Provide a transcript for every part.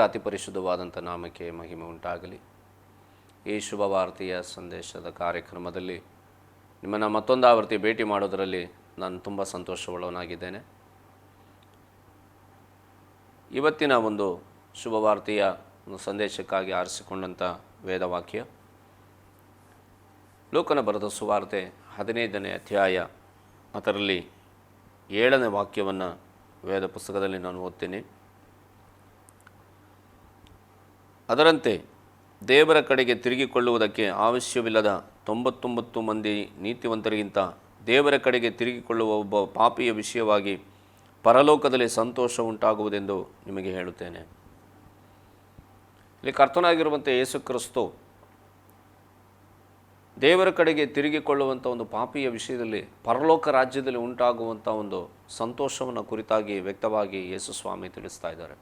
ದೇವರ ಅತಿ ಪರಿಶುದ್ಧವಾದಂಥ ನಾಮಕ್ಕೆ ಮಹಿಮೆ ಉಂಟಾಗಲಿ. ಈ ಶುಭ ವಾರ್ತೆಯ ಸಂದೇಶದ ಕಾರ್ಯಕ್ರಮದಲ್ಲಿ ನಿಮ್ಮನ್ನು ಮತ್ತೊಂದು ಆವೃತ್ತಿ ಭೇಟಿ ಮಾಡೋದರಲ್ಲಿ ನಾನು ತುಂಬ ಸಂತೋಷವುಳ್ಳವನಾಗಿದ್ದೇನೆ. ಇವತ್ತಿನ ಒಂದು ಶುಭ ವಾರ್ತೆಯ ಒಂದು ಸಂದೇಶಕ್ಕಾಗಿ ಆರಿಸಿಕೊಂಡಂಥ ವೇದವಾಕ್ಯ. ಲೋಕನ ಬರೆದ ಸುವಾರ್ತೆ ಹದಿನೈದನೇ ಅಧ್ಯಾಯ ಅದರಲ್ಲಿ ಏಳನೇ ವಾಕ್ಯವನ್ನು ವೇದ ಪುಸ್ತಕದಲ್ಲಿ ನಾನು ಓದ್ತೀನಿ. ಅದರಂತೆ ದೇವರ ಕಡೆಗೆ ತಿರುಗಿಕೊಳ್ಳುವುದಕ್ಕೆ ಅವಶ್ಯವಿಲ್ಲದ ತೊಂಬತ್ತೊಂಬತ್ತು ಮಂದಿ ನೀತಿವಂತರಿಗಿಂತ ದೇವರ ಕಡೆಗೆ ತಿರುಗಿಕೊಳ್ಳುವ ಒಬ್ಬ ಪಾಪಿಯ ವಿಷಯವಾಗಿ ಪರಲೋಕದಲ್ಲಿ ಸಂತೋಷ ಉಂಟಾಗುವುದೆಂದು ನಿಮಗೆ ಹೇಳುತ್ತೇನೆ. ಇಲ್ಲಿ ಕರ್ತನಾಗಿರುವಂತೆ ಯೇಸು ಕ್ರಿಸ್ತು ದೇವರ ಕಡೆಗೆ ತಿರುಗಿಕೊಳ್ಳುವಂಥ ಒಂದು ಪಾಪಿಯ ವಿಷಯದಲ್ಲಿ ಪರಲೋಕ ರಾಜ್ಯದಲ್ಲಿ ಉಂಟಾಗುವಂಥ ಒಂದು ಸಂತೋಷವನ್ನು ಕುರಿತಾಗಿ ವ್ಯಕ್ತವಾಗಿ ಯೇಸು ಸ್ವಾಮಿ ತಿಳಿಸ್ತಾ ಇದ್ದಾರೆ.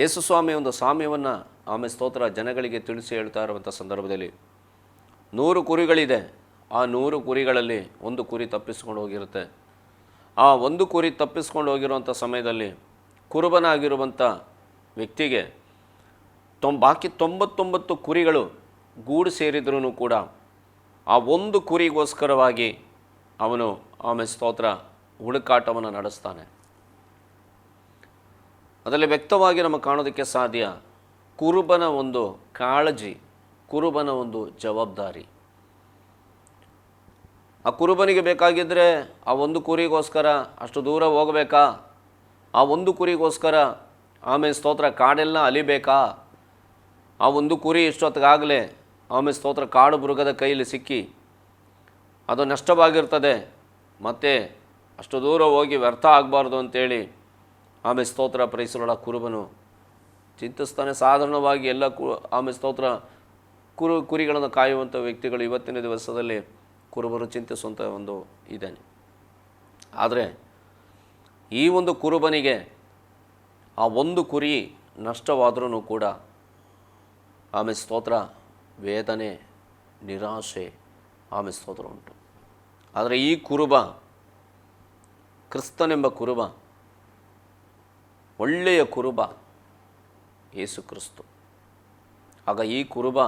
ಯೇಸು ಸ್ವಾಮಿ ಒಂದು ಸಾಮ್ಯವನ್ನು ಆಮೆ ಸ್ತೋತ್ರ ಜನಗಳಿಗೆ ತಿಳಿಸಿ ಹೇಳ್ತಾ ಇರುವಂಥ ಸಂದರ್ಭದಲ್ಲಿ ನೂರು ಕುರಿಗಳಿದೆ. ಆ ನೂರು ಕುರಿಗಳಲ್ಲಿ ಒಂದು ಕುರಿ ತಪ್ಪಿಸ್ಕೊಂಡು ಹೋಗಿರುತ್ತೆ. ಆ ಒಂದು ಕುರಿ ತಪ್ಪಿಸ್ಕೊಂಡು ಹೋಗಿರುವಂಥ ಸಮಯದಲ್ಲಿ ಕುರುಬನಾಗಿರುವಂಥ ವ್ಯಕ್ತಿಗೆ ತೊಂ, ಬಾಕಿ ತೊಂಬತ್ತೊಂಬತ್ತು ಕುರಿಗಳು ಗೂಡು ಸೇರಿದ್ರೂ ಕೂಡ ಆ ಒಂದು ಕುರಿಗೋಸ್ಕರವಾಗಿ ಅವನು ಆಮೆ ಸ್ತೋತ್ರ ಹುಡುಕಾಟವನ್ನು ನಡೆಸ್ತಾನೆ. ಅದರಲ್ಲಿ ವ್ಯಕ್ತವಾಗಿ ನಮಗೆ ಕಾಣೋದಕ್ಕೆ ಸಾಧ್ಯ ಕುರುಬನ ಒಂದು ಕಾಳಜಿ, ಕುರುಬನ ಒಂದು ಜವಾಬ್ದಾರಿ. ಆ ಕುರುಬನಿಗೆ ಬೇಕಾಗಿದ್ದರೆ ಆ ಒಂದು ಕುರಿಗೋಸ್ಕರ ಅಷ್ಟು ದೂರ ಹೋಗಬೇಕಾ? ಆ ಒಂದು ಕುರಿಗೋಸ್ಕರ ಆಮೇಲೆ ಸ್ತೋತ್ರ ಕಾಡೆಲ್ಲ ಅಲಿಬೇಕಾ? ಆ ಒಂದು ಕುರಿ ಇಷ್ಟೊತ್ತಿಗಾಗಲೇ ಆಮೇಲೆ ಸ್ತೋತ್ರ ಕಾಡು ಮೃಗದ ಕೈಯಲ್ಲಿ ಸಿಕ್ಕಿ ಅದು ನಷ್ಟವಾಗಿರ್ತದೆ. ಮತ್ತು ಅಷ್ಟು ದೂರ ಹೋಗಿ ವ್ಯರ್ಥ ಆಗಬಾರ್ದು ಅಂತೇಳಿ ಆಮೇಲೆ ಸ್ತೋತ್ರ ಪ್ರೈಸಲೊಳ ಕುರುಬನು. ಚಿಂತಿಸ್ತಾನೆ. ಸಾಧಾರಣವಾಗಿ ಎಲ್ಲ ಕು, ಆಮೇಲೆ ಸ್ತೋತ್ರ, ಕುರು, ಕುರಿಗಳನ್ನು ಕಾಯುವಂಥ ವ್ಯಕ್ತಿಗಳು ಇವತ್ತಿನ ದಿವಸದಲ್ಲಿ ಕುರುಬರು ಚಿಂತಿಸುವಂಥ ಒಂದು ಇದ್ದಾನೆ ಆದರೆ ಈ ಒಂದು ಕುರುಬನಿಗೆ ಆ ಒಂದು ಕುರಿ ನಷ್ಟವಾದ್ರೂ ಕೂಡ ಆಮೇಲೆ ಸ್ತೋತ್ರ, ವೇದನೆ, ನಿರಾಶೆ ಆಮೇಲೆ ಸ್ತೋತ್ರ ಉಂಟು. ಆದರೆ ಈ ಕುರುಬ, ಕ್ರಿಸ್ತನೆಂಬ ಕುರುಬ ಒಳ್ಳೆಯ ಕುರುಬ ಏಸು ಕ್ರಿಸ್ತು. ಆಗ ಈ ಕುರುಬ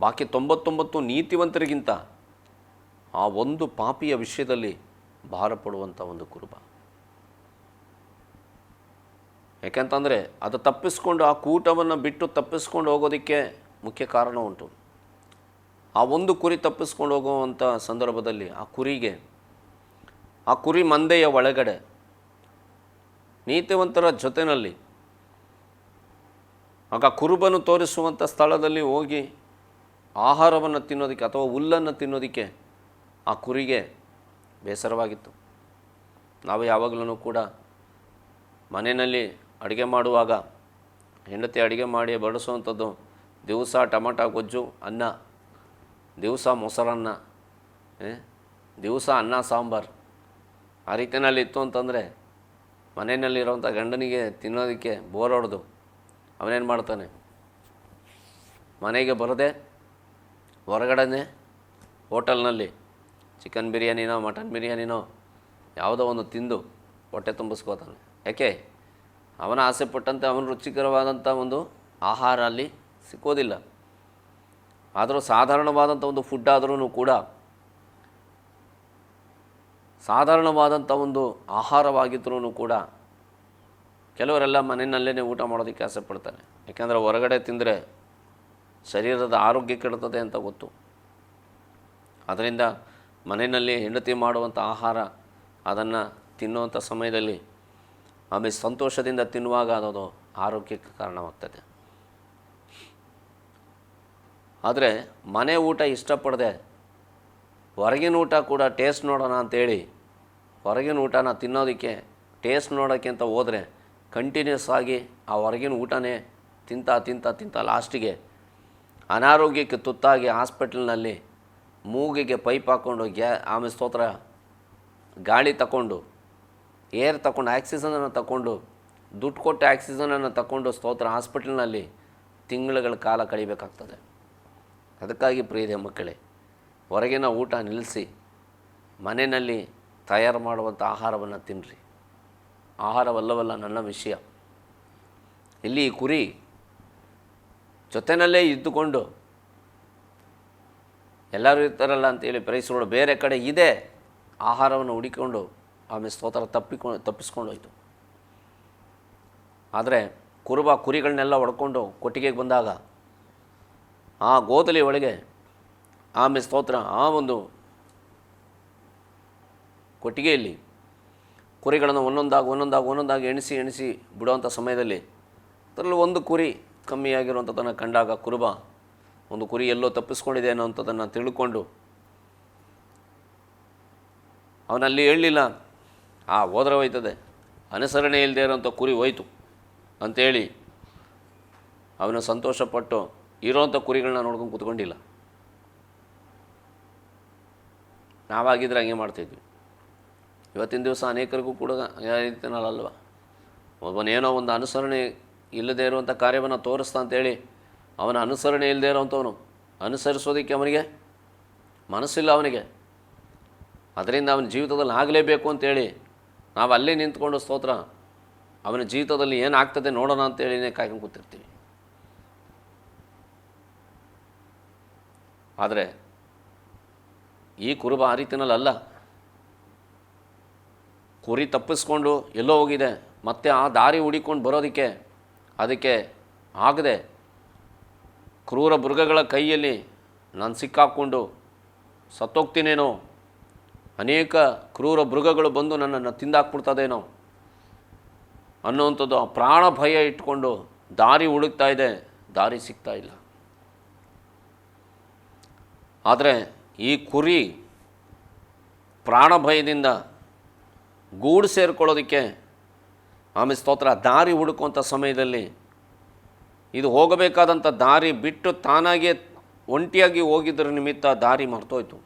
ಬಾಕಿ ತೊಂಬತ್ತೊಂಬತ್ತು ನೀತಿವಂತರಿಗಿಂತ ಆ ಒಂದು ಪಾಪಿಯ ವಿಷಯದಲ್ಲಿ ಭಾರಪಡುವಂಥ ಒಂದು ಕುರುಬ. ಯಾಕೆಂತಂದರೆ ಅದು ತಪ್ಪಿಸ್ಕೊಂಡು ಆ ಕೂಟವನ್ನು ಬಿಟ್ಟು ತಪ್ಪಿಸ್ಕೊಂಡು ಹೋಗೋದಕ್ಕೆ ಮುಖ್ಯ ಕಾರಣ ಉಂಟು. ಆ ಒಂದು ಕುರಿ ತಪ್ಪಿಸ್ಕೊಂಡು ಹೋಗುವಂಥ ಸಂದರ್ಭದಲ್ಲಿ ಆ ಕುರಿಗೆ, ಆ ಕುರಿ ಮಂದೆಯ ಒಳಗಡೆ ನೀತಿವಂತರ ಜೊತೆಯಲ್ಲಿ ಆಗ ಕುರುಬನು ತೋರಿಸುವಂಥ ಸ್ಥಳದಲ್ಲಿ ಹೋಗಿ ಆಹಾರವನ್ನು ತಿನ್ನೋದಕ್ಕೆ ಅಥವಾ ಹುಲ್ಲನ್ನು ತಿನ್ನೋದಕ್ಕೆ ಆ ಕುರಿಗೆ ಬೇಸರವಾಗಿತ್ತು. ನಾವು ಯಾವಾಗಲೂ ಕೂಡ ಮನೆಯಲ್ಲಿ ಅಡುಗೆ ಮಾಡುವಾಗ ಹೆಂಡತಿ ಅಡುಗೆ ಮಾಡಿ ಬಡಿಸುವಂಥದ್ದು ದಿವಸ ಟಮಟ, ಗೊಜ್ಜು, ಅನ್ನ, ದಿವಸ ಮೊಸರನ್ನ ದಿವಸ ಅನ್ನ, ಸಾಂಬಾರು ಆ ರೀತಿಯಲ್ಲಿ ಇತ್ತು ಅಂತಂದರೆ ಮನೆಯಲ್ಲಿರೋವಂಥ ಗಂಡನಿಗೆ ತಿನ್ನೋದಕ್ಕೆ ಬೋರ್ ಹೊಡೆದು ಅವನೇನು ಮಾಡ್ತಾನೆ? ಮನೆಗೆ ಬರದೆ ಹೊರಗಡೆನೆ ಹೋಟೆಲ್ನಲ್ಲಿ ಚಿಕನ್ ಬಿರಿಯಾನಿನೋ ಮಟನ್ ಬಿರಿಯಾನಿನೋ ಯಾವುದೋ ಒಂದು ತಿಂದು ಹೊಟ್ಟೆ ತುಂಬಿಸ್ಕೋತಾನೆ. ಯಾಕೆ? ಅವನ ಆಸೆಪಟ್ಟಂತೆ ಅವನ ರುಚಿಕರವಾದಂಥ ಒಂದು ಆಹಾರ ಅಲ್ಲಿ ಸಿಕ್ಕೋದಿಲ್ಲ. ಆದರೂ ಸಾಧಾರಣವಾದಂಥ ಒಂದು ಫುಡ್ ಆದರೂ ಕೂಡ ಸಾಧಾರಣವಾದಂಥ ಒಂದು ಆಹಾರವಾಗಿದ್ರೂ ಕೂಡ ಕೆಲವರೆಲ್ಲ ಮನೆಯಲ್ಲೇ ಊಟ ಮಾಡೋದಕ್ಕೆ ಆಸೆ ಪಡ್ತಾರೆ. ಯಾಕೆಂದರೆ ಹೊರಗಡೆ ತಿಂದರೆ ಶರೀರದ ಆರೋಗ್ಯ ಕೆಡುತ್ತದೆ ಅಂತ ಗೊತ್ತು. ಅದರಿಂದ ಮನೆಯಲ್ಲಿ ಹೆಂಡತಿ ಮಾಡುವಂಥ ಆಹಾರ, ಅದನ್ನು ತಿನ್ನುವಂಥ ಸಮಯದಲ್ಲಿ ಆಮೇಲೆ ಸಂತೋಷದಿಂದ ತಿನ್ನುವಾಗ ಅದು ಆರೋಗ್ಯಕ್ಕೆ ಕಾರಣವಾಗ್ತದೆ. ಆದರೆ ಮನೆ ಊಟ ಇಷ್ಟಪಡದೆ ಹೊರಗಿನ ಊಟ ಕೂಡ ಟೇಸ್ಟ್ ನೋಡೋಣ ಅಂತೇಳಿ. ಹೊರಗಿನ ಊಟನ ತಿನ್ನೋದಕ್ಕೆ ಟೇಸ್ಟ್ ನೋಡೋಕ್ಕೆ ಅಂತ ಹೋದರೆ ಕಂಟಿನ್ಯೂಸ್ ಆಗಿ ಆ ಹೊರಗಿನ ಊಟನೇ ತಿಂತ ತಿಂತ ತಿಂತ ಲಾಸ್ಟಿಗೆ ಅನಾರೋಗ್ಯಕ್ಕೆ ತುತ್ತಾಗಿ ಹಾಸ್ಪಿಟ್ಲ್ನಲ್ಲಿ ಮೂಗಿಗೆ ಪೈಪ್ ಹಾಕ್ಕೊಂಡು ಗ್ಯಾ, ಆಮೇಲೆ ಸ್ತೋತ್ರ, ಗಾಳಿ ತಗೊಂಡು ಏರ್ ತಗೊಂಡು ಆಕ್ಸಿಜನನ್ನು ತಗೊಂಡು ದುಡ್ಡು ಕೊಟ್ಟು ಆಕ್ಸಿಜನನ್ನು ತಗೊಂಡು ಸ್ತೋತ್ರ ಹಾಸ್ಪಿಟ್ಲ್ನಲ್ಲಿ ತಿಂಗಳುಗಳ ಕಾಲ ಕಳಿಬೇಕಾಗ್ತದೆ. ಅದಕ್ಕಾಗಿ ಪ್ರಿಯದೆ ಮಕ್ಕಳೇ ಹೊರಗಿನ ಊಟ ನಿಲ್ಲಿಸಿ ಮನೆಯಲ್ಲಿ ತಯಾರು ಮಾಡುವಂಥ ಆಹಾರವನ್ನು ತಿನ್ನಿರಿ. ಆಹಾರವಲ್ಲವಲ್ಲ ನನ್ನ ವಿಷಯ. ಇಲ್ಲಿ ಕುರಿ ಜೊತೆಯಲ್ಲೇ ಇದ್ದುಕೊಂಡು ಎಲ್ಲರೂ ಇರ್ತಾರಲ್ಲ ಅಂತೇಳಿ ಪ್ರೈಸ್ಗಳು ಬೇರೆ ಕಡೆ ಇದೆ. ಆಹಾರವನ್ನು ಹುಡಿಕೊಂಡು ಆಮೇಲೆ ಸ್ತೋತ್ರ ತಪ್ಪಿಕೊಂಡು ತಪ್ಪಿಸ್ಕೊಂಡು ಹೋಯಿತು ಆದರೆ ಕುರುಬ ಕುರಿಗಳನ್ನೆಲ್ಲ ಹೊಡ್ಕೊಂಡು ಕೊಟ್ಟಿಗೆಗೆ ಬಂದಾಗ ಆ ಗೋದಲಿ ಒಳಗೆ ಆಮೇಲೆ ಸ್ತೋತ್ರ, ಆ ಒಂದು ಕೊಟ್ಟಿಗೆಯಲ್ಲಿ ಕುರಿಗಳನ್ನು ಒಂದೊಂದಾಗಿ ಒಂದೊಂದಾಗಿ ಒಂದೊಂದಾಗಿ ಎಣಿಸಿ ಎಣಿಸಿ ಬಿಡುವಂಥ ಸಮಯದಲ್ಲಿ ಅದರಲ್ಲಿ ಒಂದು ಕುರಿ ಕಮ್ಮಿಯಾಗಿರುವಂಥದ್ದನ್ನು ಕಂಡಾಗ ಕುರುಬ ಒಂದು ಕುರಿ ಎಲ್ಲೋ ತಪ್ಪಿಸ್ಕೊಂಡಿದೆ ಅನ್ನೋಂಥದ್ದನ್ನು ತಿಳ್ಕೊಂಡು ಅವನಲ್ಲಿ ಹೇಳಲಿಲ್ಲ ಆ ಹೋದ್ರೆ ಹೋಯ್ತದೆ. ಅನುಸರಣೆ ಇಲ್ಲದೆ ಇರೋಂಥ ಕುರಿ ಹೋಯ್ತು ಅಂಥೇಳಿ ಅವನು ಸಂತೋಷಪಟ್ಟು ಇರೋಂಥ ಕುರಿಗಳನ್ನ ನೋಡ್ಕೊಂಡು ಕೂತ್ಕೊಂಡಿಲ್ಲ. ನಾವಾಗಿದ್ರೆ ಹಂಗೆ ಮಾಡ್ತಿದ್ವಿ. ಇವತ್ತಿನ ದಿವಸ ಅನೇಕರಿಗೂ ಕೂಡ ಅಲ್ವ ಒಬ್ಬನೇನೋ ಒಂದು ಅನುಸರಣೆ ಇಲ್ಲದೇ ಇರುವಂಥ ಕಾರ್ಯವನ್ನು ತೋರಿಸ್ತಾ ಅಂತೇಳಿ ಅವನ ಅನುಸರಣೆ ಇಲ್ಲದೆ ಇರೋವಂಥವನು ಅನುಸರಿಸೋದಕ್ಕೆ ಅವನಿಗೆ ಮನಸ್ಸಿಲ್ಲ ಅವನಿಗೆ. ಅದರಿಂದ ಅವನ ಜೀವಿತದಲ್ಲಿ ಆಗಲೇಬೇಕು ಅಂತೇಳಿ ನಾವು ಅಲ್ಲೇ ನಿಂತ್ಕೊಂಡು ಸ್ತೋತ್ರ, ಅವನ ಜೀವಿತದಲ್ಲಿ ಏನಾಗ್ತದೆ ನೋಡೋಣ ಅಂತೇಳಿನೇ ಕಾಯ್ಕೊಂಡು ಕೂತಿರ್ತೀವಿ. ಆದರೆ ಈ ಕುರುಬ ಆ ರೀತಿನಲ್ಲ ಕುರಿ ತಪ್ಪಿಸ್ಕೊಂಡು ಎಲ್ಲೋ ಹೋಗಿದೆ. ಮತ್ತೆ ಆ ದಾರಿ ಹುಡಿಕೊಂಡು ಬರೋದಕ್ಕೆ ಅದಕ್ಕೆ ಆಗದೆ ಕ್ರೂರ ಮೃಗಗಳ ಕೈಯಲ್ಲಿ ನಾನು ಸಿಕ್ಕಾಕ್ಕೊಂಡು ಸತ್ತೋಗ್ತೀನೇನೋ? ಅನೇಕ ಕ್ರೂರ ಮೃಗಗಳು ಬಂದು ನನ್ನನ್ನು ತಿಂದಾಕ್ಬಿಡ್ತದೇನೋ? ಅನ್ನುವಂಥದ್ದು ಪ್ರಾಣ ಭಯ ಇಟ್ಕೊಂಡು ದಾರಿ ಹುಡುಕ್ತಾ ಇದೆ. ದಾರಿ ಸಿಗ್ತಾ ಇಲ್ಲ. ಆದರೆ ಈ ಕುರಿ ಪ್ರಾಣಭಯದಿಂದ ಗೂಡು ಸೇರಿಕೊಳ್ಳೋದಕ್ಕೆ ಆಮೇಲೆ ಸ್ತೋತ್ರ, ದಾರಿ ಹುಡುಕುವಂಥ ಸಮಯದಲ್ಲಿ ಇದು ಹೋಗಬೇಕಾದಂಥ ದಾರಿ ಬಿಟ್ಟು ತಾನಾಗೆ ಒಂಟಿಯಾಗಿ ಹೋಗಿದ್ದರ ನಿಮಿತ್ತ ದಾರಿ ಮರೆತೋಯ್ತು.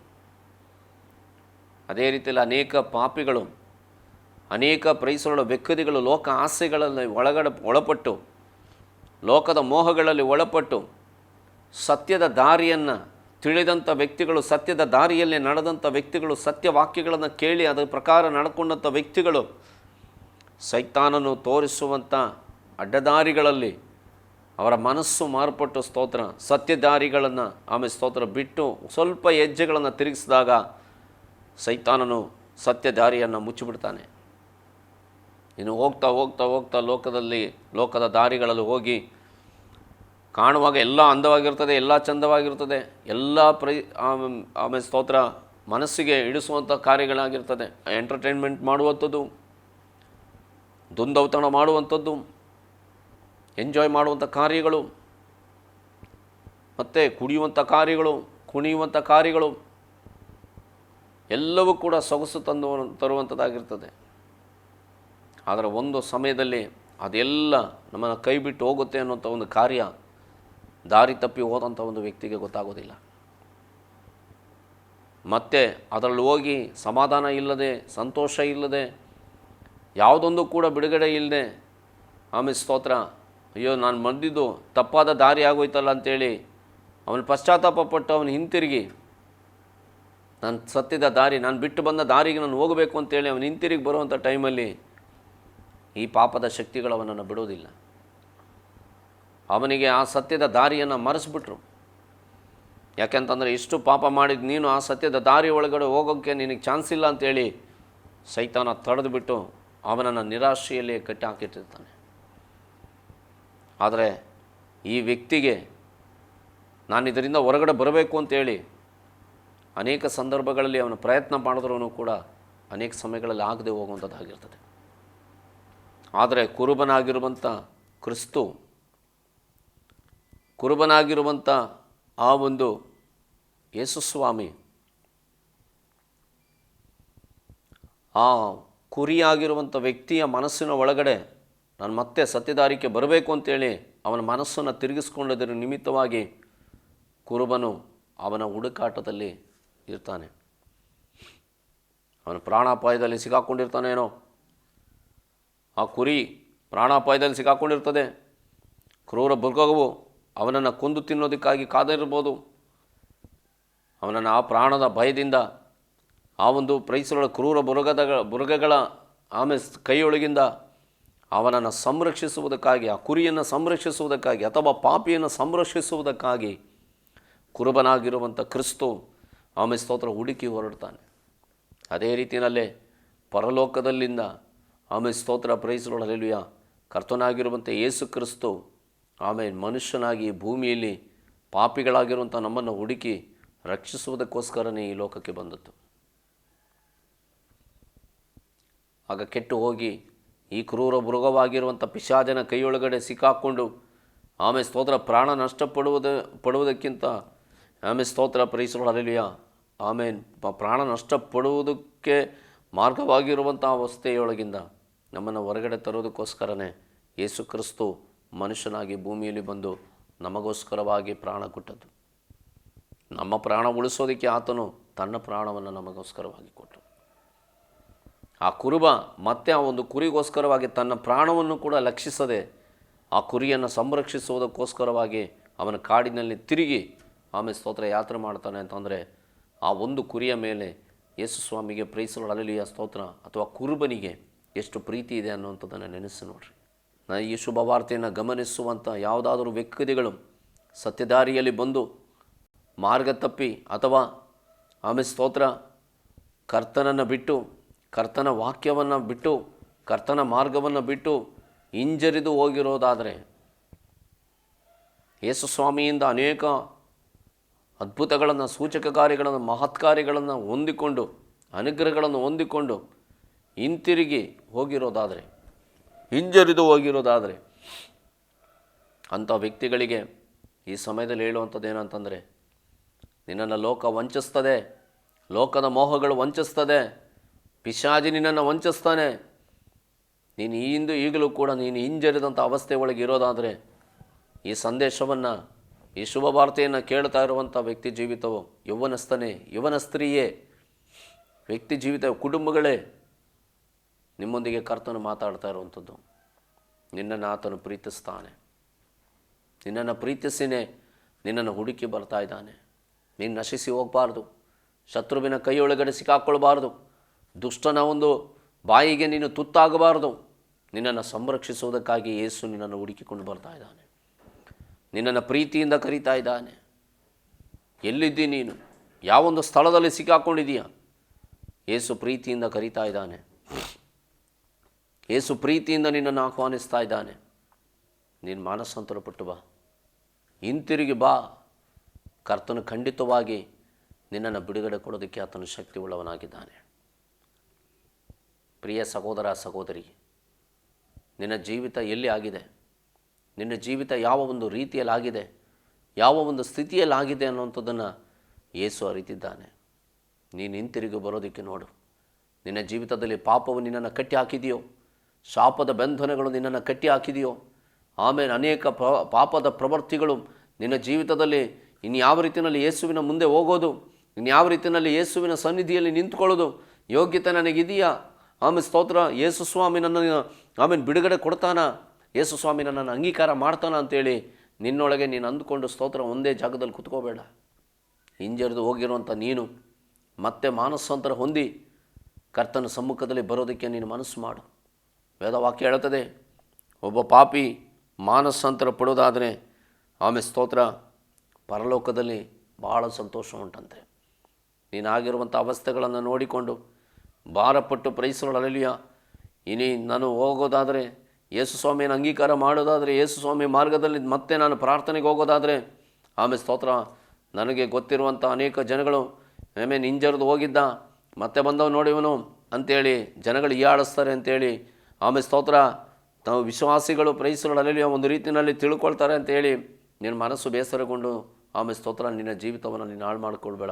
ಅದೇ ರೀತಿಯಲ್ಲಿ ಅನೇಕ ಪಾಪಿಗಳು, ಅನೇಕ ಪ್ರೈಸಗಳ ವ್ಯಕ್ತಿಗಳು ಲೋಕ ಆಸೆಗಳಲ್ಲಿ ಒಳಗಡೆ ಒಳಪಟ್ಟು, ಲೋಕದ ಮೋಹಗಳಲ್ಲಿ ಒಳಪಟ್ಟು ಸತ್ಯದ ದಾರಿಯನ್ನು ತಿಳಿದಂಥ ವ್ಯಕ್ತಿಗಳು ಸತ್ಯದ ದಾರಿಯಲ್ಲಿ ನಡೆದಂಥ ವ್ಯಕ್ತಿಗಳು ಸತ್ಯ ವಾಕ್ಯಗಳನ್ನು ಕೇಳಿ ಅದರ ಪ್ರಕಾರ ನಡ್ಕೊಂಡಂಥ ವ್ಯಕ್ತಿಗಳು ಸೈತಾನನು ತೋರಿಸುವಂಥ ಅಡ್ಡದಾರಿಗಳಲ್ಲಿ ಅವರ ಮನಸ್ಸು ಮಾರ್ಪಟ್ಟು ಸ್ತೋತ್ರ, ಸತ್ಯದಾರಿಗಳನ್ನು ಆಮೇಲೆ ಸ್ತೋತ್ರ ಬಿಟ್ಟು ಸ್ವಲ್ಪ ಹೆಜ್ಜೆಗಳನ್ನು ತಿರುಗಿಸಿದಾಗ ಸೈತಾನನು ಸತ್ಯ ದಾರಿಯನ್ನು ಮುಚ್ಚಿಬಿಡ್ತಾನೆ. ಇನ್ನು ಹೋಗ್ತಾ ಹೋಗ್ತಾ ಹೋಗ್ತಾ ಲೋಕದಲ್ಲಿ, ಲೋಕದ ದಾರಿಗಳಲ್ಲಿ ಹೋಗಿ ಕಾಣುವಾಗ ಎಲ್ಲ ಅಂದವಾಗಿರ್ತದೆ, ಎಲ್ಲ ಚಂದವಾಗಿರ್ತದೆ, ಎಲ್ಲ ಪ್ರೈ ಆಮೇಲೆ ಸ್ತೋತ್ರ ಮನಸ್ಸಿಗೆ ಇಡಿಸುವಂಥ ಕಾರ್ಯಗಳಾಗಿರ್ತದೆ. ಎಂಟರ್ಟೈನ್ಮೆಂಟ್ ಮಾಡುವಂಥದ್ದು ದುಂದೌತಣ ಮಾಡುವಂಥದ್ದು ಎಂಜಾಯ್ ಮಾಡುವಂಥ ಕಾರ್ಯಗಳು, ಮತ್ತು ಕುಡಿಯುವಂಥ ಕಾರ್ಯಗಳು, ಕುಣಿಯುವಂಥ ಕಾರ್ಯಗಳು, ಎಲ್ಲವೂ ಕೂಡ ಸೊಗಸು ತಂದು ತರುವಂಥದ್ದಾಗಿರ್ತದೆ. ಆದರೆ ಒಂದು ಸಮಯದಲ್ಲಿ ಅದೆಲ್ಲ ನಮ್ಮನ್ನು ಕೈ ಬಿಟ್ಟು ಹೋಗುತ್ತೆ ಅನ್ನುವಂಥ ಒಂದು ಕಾರ್ಯ ದಾರಿ ತಪ್ಪಿ ಹೋದಂಥ ಒಂದು ವ್ಯಕ್ತಿಗೆ ಗೊತ್ತಾಗೋದಿಲ್ಲ. ಮತ್ತೆ ಅದರಲ್ಲಿ ಹೋಗಿ ಸಮಾಧಾನ ಇಲ್ಲದೆ, ಸಂತೋಷ ಇಲ್ಲದೆ, ಯಾವುದೊಂದು ಕೂಡ ಬಿಡುಗಡೆ ಇಲ್ಲದೆ, ಆಮೇಲೆ ಸ್ತೋತ್ರ, ಅಯ್ಯೋ, ನಾನು ಬಂದಿದ್ದು ತಪ್ಪಾದ ದಾರಿ ಆಗೋಯ್ತಲ್ಲ ಅಂತೇಳಿ ಅವನು ಪಶ್ಚಾತ್ತಾಪ ಪಟ್ಟು ಅವನು ಹಿಂತಿರುಗಿ. ನಾನು ಸತ್ತಿದ ದಾರಿ, ನಾನು ಬಿಟ್ಟು ಬಂದ ದಾರಿಗೆ ನಾನು ಹೋಗಬೇಕು ಅಂತೇಳಿ ಅವನು ಹಿಂತಿರುಗಿ ಬರುವಂಥ ಟೈಮಲ್ಲಿ ಈ ಪಾಪದ ಶಕ್ತಿಗಳು ಅವನನ್ನು ಬಿಡೋದಿಲ್ಲ. ಅವನಿಗೆ ಆ ಸತ್ಯದ ದಾರಿಯನ್ನು ಮರೆಸ್ಬಿಟ್ರು. ಯಾಕೆಂತಂದರೆ ಇಷ್ಟು ಪಾಪ ಮಾಡಿದ ನೀನು ಆ ಸತ್ಯದ ದಾರಿ ಒಳಗಡೆ ಹೋಗೋಕ್ಕೆ ನಿನಗೆ ಚಾನ್ಸ್ ಇಲ್ಲ ಅಂತೇಳಿ ಸೈತಾನ ತಡೆದುಬಿಟ್ಟು ಅವನನ್ನು ನಿರಾಶೆಯಲ್ಲಿ ಕಟ್ಟಿ ಹಾಕಿಟ್ಟಿರ್ತಾನೆ ಆದರೆ ಈ ವ್ಯಕ್ತಿಗೆ ನಾನು ಇದರಿಂದ ಹೊರಗಡೆ ಬರಬೇಕು ಅಂತೇಳಿ ಅನೇಕ ಸಂದರ್ಭಗಳಲ್ಲಿ ಅವನು ಪ್ರಯತ್ನ ಮಾಡಿದ್ರೂ ಕೂಡ ಅನೇಕ ಸಮಯಗಳಲ್ಲಿ ಆಗದೆ ಹೋಗುವಂಥದ್ದಾಗಿರ್ತದೆ. ಆದರೆ ಕುರುಬನಾಗಿರುವಂಥ ಕ್ರಿಸ್ತು ಕುರುಬನಾಗಿರುವಂಥ ಆ ಒಂದು ಯೇಸುಸ್ವಾಮಿ, ಆ ಕುರಿಯಾಗಿರುವಂಥ ವ್ಯಕ್ತಿಯ ಮನಸ್ಸಿನ ಒಳಗಡೆ ನಾನು ಮತ್ತೆ ಸತ್ಯದಾರಿಕೆ ಬರಬೇಕು ಅಂತೇಳಿ ಅವನ ಮನಸ್ಸನ್ನು ತಿರುಗಿಸ್ಕೊಂಡದರ ನಿಮಿತ್ತವಾಗಿ ಕುರುಬನು ಅವನ ಹುಡುಕಾಟದಲ್ಲಿ ಇರ್ತಾನೆ. ಅವನು ಪ್ರಾಣಾಪಾಯದಲ್ಲಿ ಸಿಕ್ಕಾಕೊಂಡಿರ್ತಾನೇನೋ ಆ ಕುರಿ ಪ್ರಾಣಾಪಾಯದಲ್ಲಿ ಸಿಕ್ಕಾಕೊಂಡಿರ್ತದೆ ಕ್ರೂರ ಮೃಗವು ಅವನನ್ನು ಕೊಂದು ತಿನ್ನೋದಕ್ಕಾಗಿ ಕಾದಿರ್ಬೋದು ಅವನನ್ನು ಆ ಪ್ರಾಣದ ಭಯದಿಂದ, ಆ ಒಂದು ಪ್ರೈಸಗಳ ಕ್ರೂರ ಬುರುಗದ ಬುರುಗಗಳ ಆಮೇಲೆ ಕೈಯೊಳಗಿಂದ ಅವನನ್ನು ಸಂರಕ್ಷಿಸುವುದಕ್ಕಾಗಿ, ಆ ಕುರಿಯನ್ನು ಸಂರಕ್ಷಿಸುವುದಕ್ಕಾಗಿ, ಅಥವಾ ಪಾಪಿಯನ್ನು ಸಂರಕ್ಷಿಸುವುದಕ್ಕಾಗಿ ಕುರುಬನಾಗಿರುವಂಥ ಕ್ರಿಸ್ತು ಆಮೆ ಸ್ತೋತ್ರ ಹುಡುಕಿ ಹೊರಡ್ತಾನೆ. ಅದೇ ರೀತಿಯಲ್ಲೇ ಪರಲೋಕದಲ್ಲಿಂದ ಆಮೆ ಸ್ತೋತ್ರ ಪ್ರೈಸಲೊಳಲಿಯ ಕರ್ತನಾಗಿರುವಂಥ ಯೇಸು ಕ್ರಿಸ್ತು ಆಮೇಲೆ ಮನುಷ್ಯನಾಗಿ ಭೂಮಿಯಲ್ಲಿ ಪಾಪಿಗಳಾಗಿರುವಂಥ ನಮ್ಮನ್ನು ಹುಡುಕಿ ರಕ್ಷಿಸುವುದಕ್ಕೋಸ್ಕರನೇ ಈ ಲೋಕಕ್ಕೆ ಬಂದದ್ದು. ಆಗ ಕೆಟ್ಟು ಹೋಗಿ ಈ ಕ್ರೂರ ಮೃಗವಾಗಿರುವಂಥ ಪಿಶಾಜನ ಕೈಯೊಳಗಡೆ ಸಿಕ್ಕಾಕ್ಕೊಂಡು ಆಮೇಲೆ ಸ್ತೋತ್ರ ಪ್ರಾಣ ನಷ್ಟಪಡುವುದ, ಪಡುವುದಕ್ಕಿಂತ ಆಮೇಲೆ ಸ್ತೋತ್ರ ಪ್ರೈಸಲೊಳಲಿಯ ಆಮೇಲೆ ಪ- ಪ್ರಾಣ ನಷ್ಟಪಡುವುದಕ್ಕೆ ಮಾರ್ಗವಾಗಿರುವಂಥ ಅವಸ್ಥೆಯೊಳಗಿಂದ ನಮ್ಮನ್ನು ಹೊರಗಡೆ ತರೋದಕ್ಕೋಸ್ಕರನೇ ಯೇಸು ಕ್ರಿಸ್ತು ಮನುಷ್ಯನಾಗಿ ಭೂಮಿಯಲ್ಲಿ ಬಂದು ನಮಗೋಸ್ಕರವಾಗಿ ಪ್ರಾಣ ಕೊಟ್ಟದ್ದು. ನಮ್ಮ ಪ್ರಾಣ ಉಳಿಸೋದಕ್ಕೆ ಆತನು ತನ್ನ ಪ್ರಾಣವನ್ನು ನಮಗೋಸ್ಕರವಾಗಿ ಕೊಟ್ಟರು ಆ ಕುರುಬ ಮತ್ತೆ ಆ ಒಂದು ಕುರಿಗೋಸ್ಕರವಾಗಿ ತನ್ನ ಪ್ರಾಣವನ್ನು ಕೂಡ ಲಕ್ಷಿಸದೆ ಆ ಕುರಿಯನ್ನು ಸಂರಕ್ಷಿಸುವುದಕ್ಕೋಸ್ಕರವಾಗಿ ಅವನ ಕಾಡಿನಲ್ಲಿ ತಿರುಗಿ ಆಮೇಲೆ ಸ್ತೋತ್ರ ಯಾತ್ರೆ ಮಾಡ್ತಾನೆ ಅಂತಂದರೆ ಆ ಒಂದು ಕುರಿಯ ಮೇಲೆ ಯೇಸು ಸ್ವಾಮಿಗೆ ಪ್ರೈಸಲು ಅಲಲಿಯ ಸ್ತೋತ್ರ ಅಥವಾ ಕುರುಬನಿಗೆ ಎಷ್ಟು ಪ್ರೀತಿ ಇದೆ ಅನ್ನುವಂಥದ್ದನ್ನು ನೆನೆಸಿ ನೋಡ್ರಿ. ಈ ಶುಭ ವಾರ್ತೆಯನ್ನು ಗಮನಿಸುವಂಥ ಯಾವುದಾದರೂ ವ್ಯಕ್ತಿಗಳು ಸತ್ಯದಾರಿಯಲ್ಲಿ ಬಂದು ಮಾರ್ಗ ತಪ್ಪಿ ಅಥವಾ ಆಮೆ ಸ್ತೋತ್ರ ಕರ್ತನನ್ನು ಬಿಟ್ಟು, ಕರ್ತನ ವಾಕ್ಯವನ್ನು ಬಿಟ್ಟು, ಕರ್ತನ ಮಾರ್ಗವನ್ನು ಬಿಟ್ಟು ಹಿಂಜರಿದು ಹೋಗಿರೋದಾದರೆ ಯೇಸುಸ್ವಾಮಿಯಿಂದ ಅನೇಕ ಅದ್ಭುತಗಳನ್ನು, ಸೂಚಕ ಕಾರ್ಯಗಳನ್ನು, ಮಹತ್ ಕಾರ್ಯಗಳನ್ನು ಹೊಂದಿಕೊಂಡು, ಅನುಗ್ರಹಗಳನ್ನು ಹೊಂದಿಕೊಂಡು ಹಿಂತಿರುಗಿ ಹೋಗಿರೋದಾದರೆ ಹಿಂಜರಿದು ಹೋಗಿರೋದಾದರೆ ಅಂಥ ವ್ಯಕ್ತಿಗಳಿಗೆ ಈ ಸಮಯದಲ್ಲಿ ಹೇಳುವಂಥದ್ದು ಏನಂತಂದರೆ ನಿನ್ನನ್ನು ಲೋಕ ವಂಚಿಸ್ತದೆ, ಲೋಕದ ಮೋಹಗಳು ವಂಚಿಸ್ತದೆ, ಪಿಶಾಜಿ ನಿನ್ನನ್ನು ವಂಚಿಸ್ತಾನೆ. ನೀನು ಈ ಹಿಂದೆ ಈಗಲೂ ಕೂಡ ನೀನು ಹಿಂಜರಿದಂಥ ಅವಸ್ಥೆ ಒಳಗೆ ಇರೋದಾದರೆ, ಈ ಸಂದೇಶವನ್ನು, ಈ ಶುಭ ವಾರ್ತೆಯನ್ನು ಕೇಳ್ತಾ ಇರುವಂಥ ವ್ಯಕ್ತಿ ಜೀವಿತವು ಯೌವನಸ್ಥನೇ ಯುವನ ಸ್ತ್ರೀಯೇ ವ್ಯಕ್ತಿ ಜೀವಿತ ಕುಟುಂಬಗಳೇ ನಿಮ್ಮೊಂದಿಗೆ ಕರ್ತನು ಮಾತಾಡ್ತಾ ಇರುವಂಥದ್ದು. ನಿನ್ನನ್ನು ಆತನು ಪ್ರೀತಿಸ್ತಾನೆ. ನಿನ್ನನ್ನು ಪ್ರೀತಿಸಿನೇ ನಿನ್ನನ್ನು ಹುಡುಕಿ ಬರ್ತಾ ಇದ್ದಾನೆ. ನೀನು ನಶಿಸಿ ಹೋಗಬಾರ್ದು. ಶತ್ರುವಿನ ಕೈಯೊಳಗಡೆ ಸಿಕ್ಕಾಕ್ಕೊಳ್ಬಾರ್ದು ದುಷ್ಟನ ಒಂದು ಬಾಯಿಗೆ ನೀನು ತುತ್ತಾಗಬಾರ್ದು. ನಿನ್ನನ್ನು ಸಂರಕ್ಷಿಸುವುದಕ್ಕಾಗಿ ಯೇಸು ನಿನ್ನನ್ನು ಹುಡುಕಿಕೊಂಡು ಬರ್ತಾ ಇದ್ದಾನೆ. ನಿನ್ನನ್ನು ಪ್ರೀತಿಯಿಂದ ಕರೀತಾ ಇದ್ದಾನೆ. ಎಲ್ಲಿದ್ದಿ ನೀನು? ಯಾವೊಂದು ಸ್ಥಳದಲ್ಲಿ ಸಿಕ್ಕಾಕ್ಕೊಂಡಿದೀಯ ಯೇಸು ಪ್ರೀತಿಯಿಂದ ಕರೀತಾ ಇದ್ದಾನೆ. ಯೇಸು ಪ್ರೀತಿಯಿಂದ ನಿನ್ನನ್ನು ಆಹ್ವಾನಿಸ್ತಾ ಇದ್ದಾನೆ. ನೀನು ಮಾನಸಾಂತರ ಪಟ್ಟು ಬಾ. ಹಿಂತಿರುಗಿ ಬಾ. ಕರ್ತನು ಖಂಡಿತವಾಗಿ ನಿನ್ನನ್ನು ಬಿಡುಗಡೆ ಕೊಡೋದಕ್ಕೆ ಆತನು ಶಕ್ತಿ ಉಳ್ಳವನಾಗಿದ್ದಾನೆ ಪ್ರಿಯ ಸಹೋದರ, ಸಹೋದರಿ, ನಿನ್ನ ಜೀವಿತ ಎಲ್ಲಿ ಆಗಿದೆ? ನಿನ್ನ ಜೀವಿತ ಯಾವ ಒಂದು ರೀತಿಯಲ್ಲಾಗಿದೆ? ಯಾವ ಒಂದು ಸ್ಥಿತಿಯಲ್ಲಾಗಿದೆ ಅನ್ನುವಂಥದ್ದನ್ನು ಏಸು ಅರಿತಿದ್ದಾನೆ. ನೀನು ಹಿಂತಿರುಗಿ ಬರೋದಕ್ಕೆ ನೋಡು. ನಿನ್ನ ಜೀವಿತದಲ್ಲಿ ಪಾಪವು ನಿನ್ನನ್ನು ಕಟ್ಟಿ ಹಾಕಿದೆಯೋ? ಶಾಪದ ಬಂಧನಗಳು ನಿನ್ನನ್ನು ಕಟ್ಟಿ ಹಾಕಿದೆಯೋ ಆಮೇಲೆ ಅನೇಕ ಪಾಪದ ಪ್ರವೃತ್ತಿಗಳು ನಿನ್ನ ಜೀವಿತದಲ್ಲಿ ಇನ್ಯಾವ ರೀತಿಯಲ್ಲಿ ಯೇಸುವಿನ ಮುಂದೆ ಹೋಗೋದು? ಇನ್ಯಾವ ರೀತಿಯಲ್ಲಿ ಯೇಸುವಿನ ಸನ್ನಿಧಿಯಲ್ಲಿ ನಿಂತ್ಕೊಳ್ಳೋದು? ಯೋಗ್ಯತೆ ನನಗಿದೆಯಾ? ಆಮೇಲೆ ಸ್ತೋತ್ರ. ಯೇಸು ಸ್ವಾಮಿ ನನ್ನನ್ನು ಆಮೇಲೆ ಬಿಡುಗಡೆ ಕೊಡ್ತಾನ? ಯೇಸು ಸ್ವಾಮಿ ನನ್ನನ್ನು ಅಂಗೀಕಾರ ಮಾಡ್ತಾನ ಅಂತೇಳಿ ನಿನ್ನೊಳಗೆ ನೀನು ಅಂದುಕೊಂಡು ಸ್ತೋತ್ರ ಒಂದೇ ಜಾಗದಲ್ಲಿ ಕುತ್ಕೋಬೇಡ. ಹಿಂಜರಿದು ಹೋಗಿರುವಂಥ ನೀನು ಮತ್ತೆ ಮಾನಸಾಂತರ ಹೊಂದಿ ಕರ್ತನ ಸಮ್ಮುಖದಲ್ಲಿ ಬರೋದಕ್ಕೆ ನೀನು ಮನಸ್ಸು ಮಾಡು. ವೇದವಾಕ್ಯ ಹೇಳುತ್ತದೆ, ಒಬ್ಬ ಪಾಪಿ ಮಾನಸಾಂತರ ಪಡೋದಾದರೆ ಆಮೆ ಸ್ತೋತ್ರ, ಪರಲೋಕದಲ್ಲಿ ಭಾಳ ಸಂತೋಷ ಉಂಟಂತೆ ನೀನಾಗಿರುವಂಥ ಅವಸ್ಥೆಗಳನ್ನು ನೋಡಿಕೊಂಡು ಭಾರಪಟ್ಟು ಪ್ರೈಸಲಲ್ಲಿಯ ಇನಿ ನಾನು ಹೋಗೋದಾದರೆ ಯೇಸು ಸ್ವಾಮಿಯನ್ನು ಅಂಗೀಕಾರ ಮಾಡೋದಾದರೆ ಯೇಸು ಸ್ವಾಮಿ ಮಾರ್ಗದಲ್ಲಿ ಮತ್ತೆ ನಾನು ಪ್ರಾರ್ಥನೆಗೆ ಹೋಗೋದಾದರೆ ಆಮೇಲೆ ಸ್ತೋತ್ರ. ನನಗೆ ಗೊತ್ತಿರುವಂಥ ಅನೇಕ ಜನಗಳು ಆಮೇಲೆ ಹಿಂಜರಿದು ಹೋಗಿದ್ದ, ಮತ್ತೆ ಬಂದವ ನೋಡಿವನು ಅಂಥೇಳಿ ಜನಗಳು ಹೀಯಾಡಿಸ್ತಾರೆ ಅಂತೇಳಿ ಆಮೇಲೆ ಸ್ತೋತ್ರ, ತಾವು ವಿಶ್ವಾಸಿಗಳು ಪ್ರೈಸಲಲ್ಲಿ ಒಂದು ರೀತಿಯಲ್ಲಿ ತಿಳ್ಕೊಳ್ತಾರೆ ಅಂತೇಳಿ ನಿನ್ನ ಮನಸ್ಸು ಬೇಸರಗೊಂಡು ಆಮೇಲೆ ಸ್ತೋತ್ರ, ನಿನ್ನ ಜೀವಿತವನ್ನು ನೀನು ಹಾಳು ಮಾಡಿಕೊಳ್ಬೇಡ.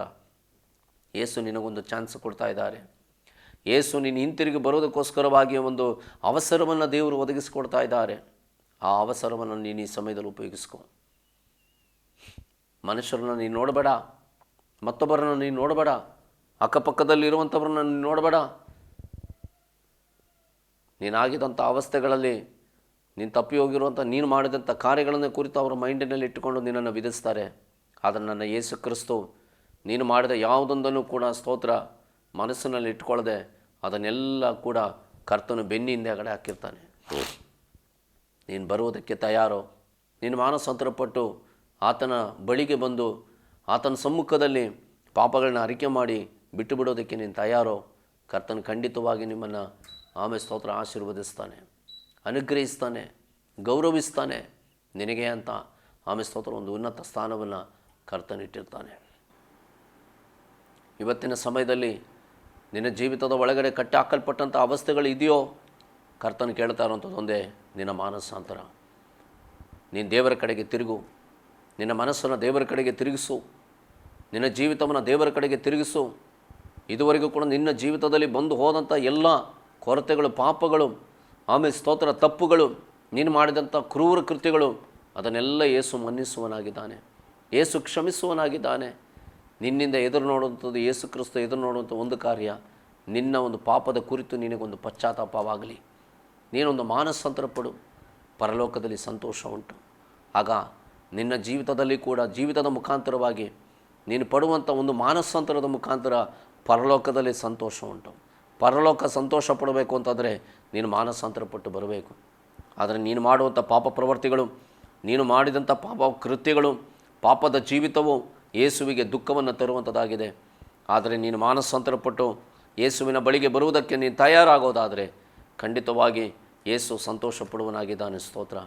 ಏಸು ನಿನಗೊಂದು ಚಾನ್ಸ್ ಕೊಡ್ತಾ ಇದ್ದಾರೆ. ಏಸು ನೀನು ಹಿಂತಿರುಗಿ ಬರೋದಕ್ಕೋಸ್ಕರವಾಗಿ ಒಂದು ಅವಸರವನ್ನು ದೇವರು ಒದಗಿಸ್ಕೊಡ್ತಾ ಇದ್ದಾರೆ. ಆ ಅವಸರವನ್ನು ನೀನು ಈ ಸಮಯದಲ್ಲಿ ಉಪಯೋಗಿಸ್ಕೊ. ಮನುಷ್ಯರನ್ನು ನೀನು ನೋಡಬೇಡ. ಮತ್ತೊಬ್ಬರನ್ನು ನೀನು ನೋಡಬೇಡ. ಅಕ್ಕಪಕ್ಕದಲ್ಲಿರುವಂಥವ್ರನ್ನ ನೀನು ನೋಡಬೇಡ. ನೀನಾಗಿದ್ದಂಥ ಅವಸ್ಥೆಗಳಲ್ಲಿ ನೀನು ತಪ್ಪಿ ಹೋಗಿರುವಂಥ, ನೀನು ಮಾಡಿದಂಥ ಕಾರ್ಯಗಳನ್ನು ಕುರಿತು ಅವರ ಮೈಂಡಿನಲ್ಲಿ ಇಟ್ಟುಕೊಂಡು ನಿನ್ನನ್ನು ವಿಧಿಸ್ತಾರೆ. ಆದರೆ ನನ್ನ ಯೇಸು ಕ್ರಿಸ್ತು, ನೀನು ಮಾಡಿದ ಯಾವುದೊಂದನ್ನು ಕೂಡ ಸ್ತೋತ್ರ ಮನಸ್ಸಿನಲ್ಲಿ ಇಟ್ಕೊಳ್ಳದೆ ಅದನ್ನೆಲ್ಲ ಕೂಡ ಕರ್ತನು ಬೆನ್ನಿಂದ ಕಡೆ ಹಾಕಿರ್ತಾನೆ. ನೀನು ಬರುವುದಕ್ಕೆ ತಯಾರು, ನೀನು ಮಾನಸಾಂತರಪಟ್ಟು ಆತನ ಬಳಿಗೆ ಬಂದು ಆತನ ಸಮ್ಮುಖದಲ್ಲಿ ಪಾಪಗಳನ್ನ ಅರಿಕೆ ಮಾಡಿ ಬಿಟ್ಟು ಬಿಡೋದಕ್ಕೆ ನೀನು ತಯಾರೋ, ಕರ್ತನು ಖಂಡಿತವಾಗಿ ನಿಮ್ಮನ್ನು ಆಮೇಲೆ ಸ್ತೋತ್ರ ಆಶೀರ್ವದಿಸ್ತಾನೆ, ಅನುಗ್ರಹಿಸ್ತಾನೆ, ಗೌರವಿಸ್ತಾನೆ, ನಿನಗೆ ಅಂತ ಆಮೆ ಸ್ತೋತ್ರ ಒಂದು ಉನ್ನತ ಸ್ಥಾನವನ್ನು ಕರ್ತನಿಟ್ಟಿರ್ತಾನೆ ಇವತ್ತಿನ ಸಮಯದಲ್ಲಿ ನಿನ್ನ ಜೀವಿತದ ಒಳಗಡೆ ಕಟ್ಟಿ ಹಾಕಲ್ಪಟ್ಟಂಥ ಅವಸ್ಥೆಗಳು ಇದೆಯೋ, ಕರ್ತನ ಕೇಳ್ತಾ ಒಂದೇ, ನಿನ್ನ ಮಾನಸಾಂತರ. ನೀನು ದೇವರ ಕಡೆಗೆ ತಿರುಗು, ನಿನ್ನ ಮನಸ್ಸನ್ನು ದೇವರ ಕಡೆಗೆ ತಿರುಗಿಸು, ನಿನ್ನ ಜೀವಿತವನ್ನು ದೇವರ ಕಡೆಗೆ ತಿರುಗಿಸು. ಇದುವರೆಗೂ ಕೂಡ ನಿನ್ನ ಜೀವಿತದಲ್ಲಿ ಬಂದು ಹೋದಂಥ ಎಲ್ಲ ಕೊರತೆಗಳು, ಪಾಪಗಳು, ಆಮೇಲೆ ಸ್ತೋತ್ರ ತಪ್ಪುಗಳು, ನೀನು ಮಾಡಿದಂಥ ಕ್ರೂರ ಕೃತ್ಯಗಳು, ಅದನ್ನೆಲ್ಲ ಏಸು ಮನ್ನಿಸುವನಾಗಿದ್ದಾನೆ ಏಸು ಕ್ಷಮಿಸುವನಾಗಿದ್ದಾನೆ ನಿನ್ನಿಂದ ಎದುರು ನೋಡುವಂಥದ್ದು ಏಸು ಕ್ರಿಸ್ತ, ಎದುರು ನೋಡುವಂಥ ಒಂದು ಕಾರ್ಯ, ನಿನ್ನ ಒಂದು ಪಾಪದ ಕುರಿತು ನಿನಗೊಂದು ಪಶ್ಚಾತ್ತಾಪವಾಗಲಿ. ನೀನೊಂದು ಮಾನಸಾಂತರ ಪಡು ಪರಲೋಕದಲ್ಲಿ ಸಂತೋಷ ಉಂಟು ಆಗ ನಿನ್ನ ಜೀವಿತದಲ್ಲಿ ಕೂಡ, ಜೀವಿತದ ಮುಖಾಂತರವಾಗಿ ನೀನು ಪಡುವಂಥ ಒಂದು ಮಾನಸಾಂತರದ ಮುಖಾಂತರ ಪರಲೋಕದಲ್ಲಿ ಸಂತೋಷ ಉಂಟು ಪರಲೋಕ ಸಂತೋಷ ಪಡಬೇಕು ಅಂತಂದರೆ ನೀನು ಮಾನಸಾಂತರ ಪಟ್ಟು ಬರಬೇಕು. ಆದರೆ ನೀನು ಮಾಡುವಂಥ ಪಾಪ ಪ್ರವೃತ್ತಿಗಳು, ನೀನು ಮಾಡಿದಂಥ ಪಾಪ ಕೃತ್ಯಗಳು, ಪಾಪದ ಜೀವಿತವು ಯೇಸುವಿಗೆ ದುಃಖವನ್ನು ತರುವಂಥದ್ದಾಗಿದೆ. ಆದರೆ ನೀನು ಮಾನಸಾಂತರಪಟ್ಟು ಯೇಸುವಿನ ಬಳಿಗೆ ಬರುವುದಕ್ಕೆ ನೀನು ತಯಾರಾಗೋದಾದರೆ ಖಂಡಿತವಾಗಿ ಯೇಸು ಸಂತೋಷ ಪಡುವನಾಗಿದ್ದಾನೆ. ಸ್ತೋತ್ರ.